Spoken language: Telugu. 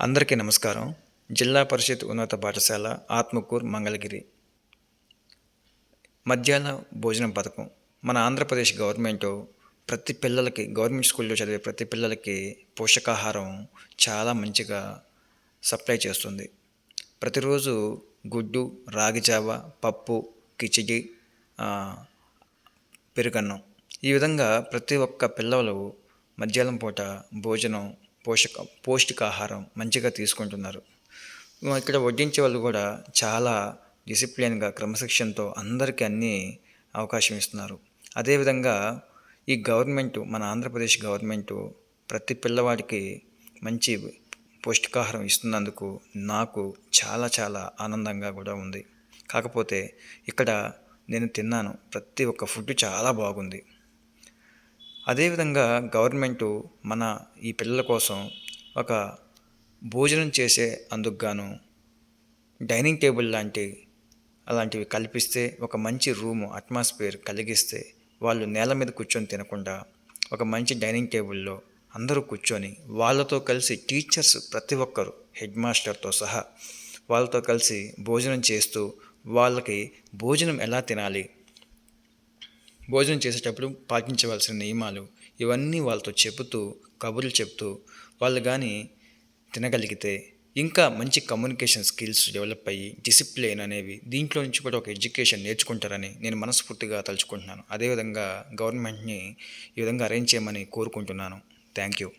అందరికీ నమస్కారం. జిల్లా పరిషత్ ఉన్నత పాఠశాల ఆత్మకూర్ మంగళగిరి. మధ్యాహ్న భోజనం పథకం. మన ఆంధ్రప్రదేశ్ గవర్నమెంట్ ప్రతి పిల్లలకి గవర్నమెంట్ స్కూల్లో చదివే ప్రతి పిల్లలకి పోషకాహారం చాలా మంచిగా సప్లై చేస్తుంది. ప్రతిరోజు గుడ్డు రాగి జావ పప్పు కిచిడి పెరుగన్నం. ఈ విధంగా ప్రతి ఒక్క పిల్లలు మధ్యాహ్నం పూట భోజనం పోషక పౌష్టికాహారం మంచిగా తీసుకుంటున్నారు. ఇక్కడ వడ్డించే వాళ్ళు కూడా చాలా డిసిప్లిన్గా క్రమశిక్షణతో అందరికీ అన్ని అవకాశం ఇస్తున్నారు. అదేవిధంగా ఈ గవర్నమెంట్ మన ఆంధ్రప్రదేశ్ గవర్నమెంట్ ప్రతి పిల్లవాడికి మంచి పౌష్టికాహారం ఇస్తున్నందుకు నాకు చాలా చాలా ఆనందంగా కూడా ఉంది. కాకపోతే ఇక్కడ నేను తిన్నాను ప్రతి ఒక్క ఫుడ్ చాలా బాగుంది. అదేవిధంగా గవర్నమెంటు మన ఈ పిల్లల కోసం ఒక భోజనం చేసే అందుకు గాను డైనింగ్ టేబుల్ లాంటి అలాంటివి కల్పిస్తే ఒక మంచి రూము అట్మాస్ఫియర్ కలిగిస్తే వాళ్ళు నేల మీద కూర్చొని తినకుండా ఒక మంచి డైనింగ్ టేబుల్లో అందరూ కూర్చొని వాళ్ళతో కలిసి టీచర్స్ ప్రతి ఒక్కరు హెడ్ మాస్టర్తో సహా వాళ్ళతో కలిసి భోజనం చేస్తూ వాళ్ళకి భోజనం ఎలా తినాలి భోజనం చేసేటప్పుడు పాటించవలసిన నియమాలు ఇవన్నీ వాళ్ళతో చెబుతూ కబుర్లు చెప్తూ వాళ్ళు కానీ తినగలిగితే ఇంకా మంచి కమ్యూనికేషన్ స్కిల్స్ డెవలప్ అయ్యి డిసిప్లిన్ అనేవి దీంట్లో నుంచి కూడా ఒక ఎడ్యుకేషన్ నేర్చుకుంటారని నేను మనస్ఫూర్తిగా తలుచుకుంటున్నాను. అదేవిధంగా గవర్నమెంట్ని ఈ విధంగా అరేంజ్ చేయమని కోరుకుంటున్నాను. Thank you